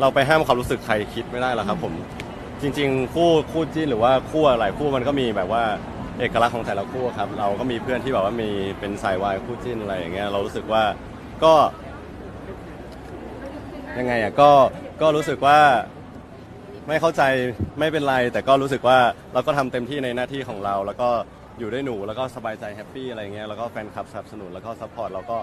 เราไปห้ามความรู้สึกใครคิดไม่ได้หรอกครับผม จริง ๆ คู่คู่จิ้นหรือว่าคู่อะไรคู่มันก็มีแบบว่าเอกลักษณ์ของแต่ละคู่ครับ เราก็มีเพื่อนที่แบบว่ามีเป็นสายวายคู่จิ้นอะไรอย่างเงี้ยเรารู้สึกว่าก็ ยังไงอะก็ก็รู้สึกว่าไม่เข้าใจไม่เป็นไร แต่ก็รู้สึกว่าเราก็ทำเต็มที่ในหน้าที่ของเรา แล้วก็อยู่ด้วยหนูแล้วก็สบายใจแฮปปี้อะไรเงี้ยแล้วก็แฟนคลับสนับสนุนแล้วก็ซัพพอร์ตเราก็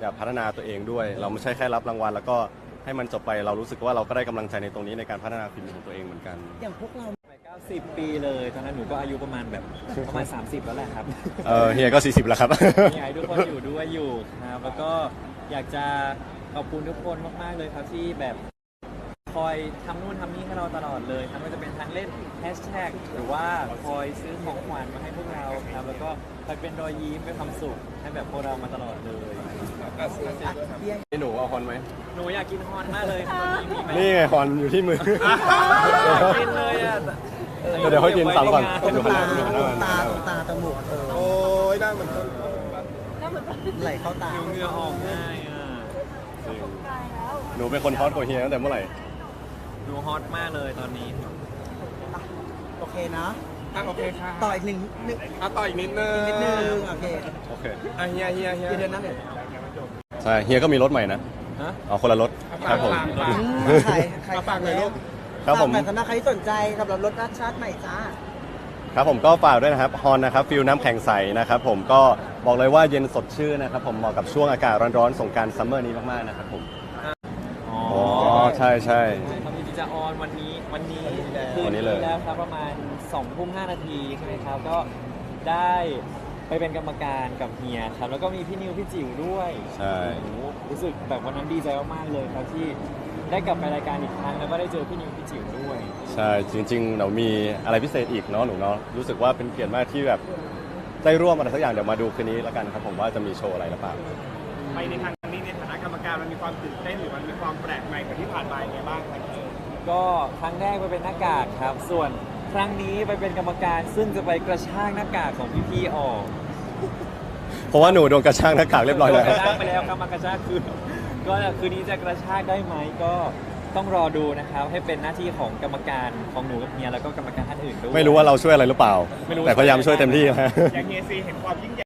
อยากพัฒนาตัวเองด้วย เราไม่ใช่แค่รับรางวัลแล้วก็ ให้มันจบไปเรารู้สึกว่าเราก็ได้กำลังใจในตรงนี้ในการพัฒนาฝีมือของตัวเองเหมือนกัน อย่างพวกเราไป90 ปีเลย ตอนนั้นหนูก็อายุประมาณแบบประมาณ 30 แล้วแหละครับ เออเฮียก็ 40 แล้วครับ อยากให้ทุกคนอยู่ด้วยอยู่ครับแล้วก็อยากจะขอบคุณทุกคนมาก ๆ เลยครับที่แบบ คอยทำนู่นทำนี่ให้เราตลอดเลยครับไม่ว่าจะเป็นทางเล่นแฮชแท็กหรือว่าคอยซื้อของขวัญมาให้พวกเราครับ แล้วก็คอยเป็นรอยยิ้มเป็นความสุขให้แบบพวกเรามาตลอดเลยนี่หนูเอาฮอนไหมหนูอยากกินฮอนมากเลยครับวันนี้มีไหมนี่ไงฮอนอยู่ที่มือ อยากกินเลยอะเดี๋ยวค่อยกินสามก่อนตรงดูข้างหตาน้าดูตข้างหน้ารงตาตรงตาจมูกเออโอ้ยได้เหมือนต้นไหลเข้าตาเหงื่อออกง่ายอะ หนูเป็นคนฮอตกว่าเฮียตั้งแต่เมื่อไหร่ หนูฮอตมากเลยตอนนี้โอเคนะ อะโอเคค่ะต่ออีกหนึ่งหนึ่งอะต่ออีกนิดนึงนิดนึงโอเคโอเคอะเฮียเฮียเฮียเดี๋ยวนะเดี๋ยวใช่เฮียก็มีรถใหม่นะฮะเอาคนละรถครับผมอืมใครใครมาฝากเลยลูก ครับผม ฝากหน่อยสำหรับใครที่สนใจสำหรับรถรัชชาติใหม่จ้า ครับผมก็ฝากด้วยนะครับฮอนนะครับฟิลน้ำแข็งใสนะครับผมก็บอกเลยว่าเย็นสดชื่นนะครับผมเหมาะกับช่วงอากาศร้อนๆสงกรารซัมเมอร์นี้มากๆนะครับผมอ๋ออ๋อใช่ใช่ครับ จริงๆจะออนวันนี้วันนี้คืวันนี้เลย แล้วครับประมาณ2ทุ่ม5นาทีใช่ไหมครับ ก็ได้ไปเป็นกรรมการกับเฮียครับ แล้วก็มีพี่นิวพี่จิ๋วด้วยใช่ โอ้โหรู้สึกแบบวันนั้นดีใจมากๆเลยครับที่ได้กลับไปรายการอีกครั้งแล้วก็ได้เจอพี่นิวพี่จิ๋วด้วย ใช่ จริงๆ เรามีอะไรพิเศษอีกเนาะหนูเนาะรู้สึกว่าเป็นเกียรติมากที่แบบได้ร่วมอะไรสักอย่างเดี๋ยวมาดูคืนนี้แล้วกันครับผมว่าจะมีโชว์อะไรหรือเปล่า ไปในครั้งนี้ในฐานะกรรมการมันมีความตื่นเต้นหรือมันมีความแปลกใหม่กว่าที่ผ่านมายังไงบ้างครับ ก็ครั้งแรกไปเป็นหน้ากากครับ ส่วนครั้งนี้ไปเป็นกรรมการซึ่งจะไปกระชากหน้ากากของพี่ๆออกเพราะว่าหนูโดนกระชากหน้ากากเรียบร้อยแล้วกระชากไปแล้วครับมากระชากคืนก็คืนนี้จะกระชากได้ไหมก็ต้องรอดูนะครับ ให้เป็นหน้าที่ของกรรมการของหนูกับเฮียแล้วก็กรรมการท่านอื่นด้วยไม่รู้ว่าเราช่วยอะไรหรือเปล่า ไม่รู้แต่พยายามช่วยเต็มที่นะอย่างเฮียซีเห็นความยิ่งใหญ่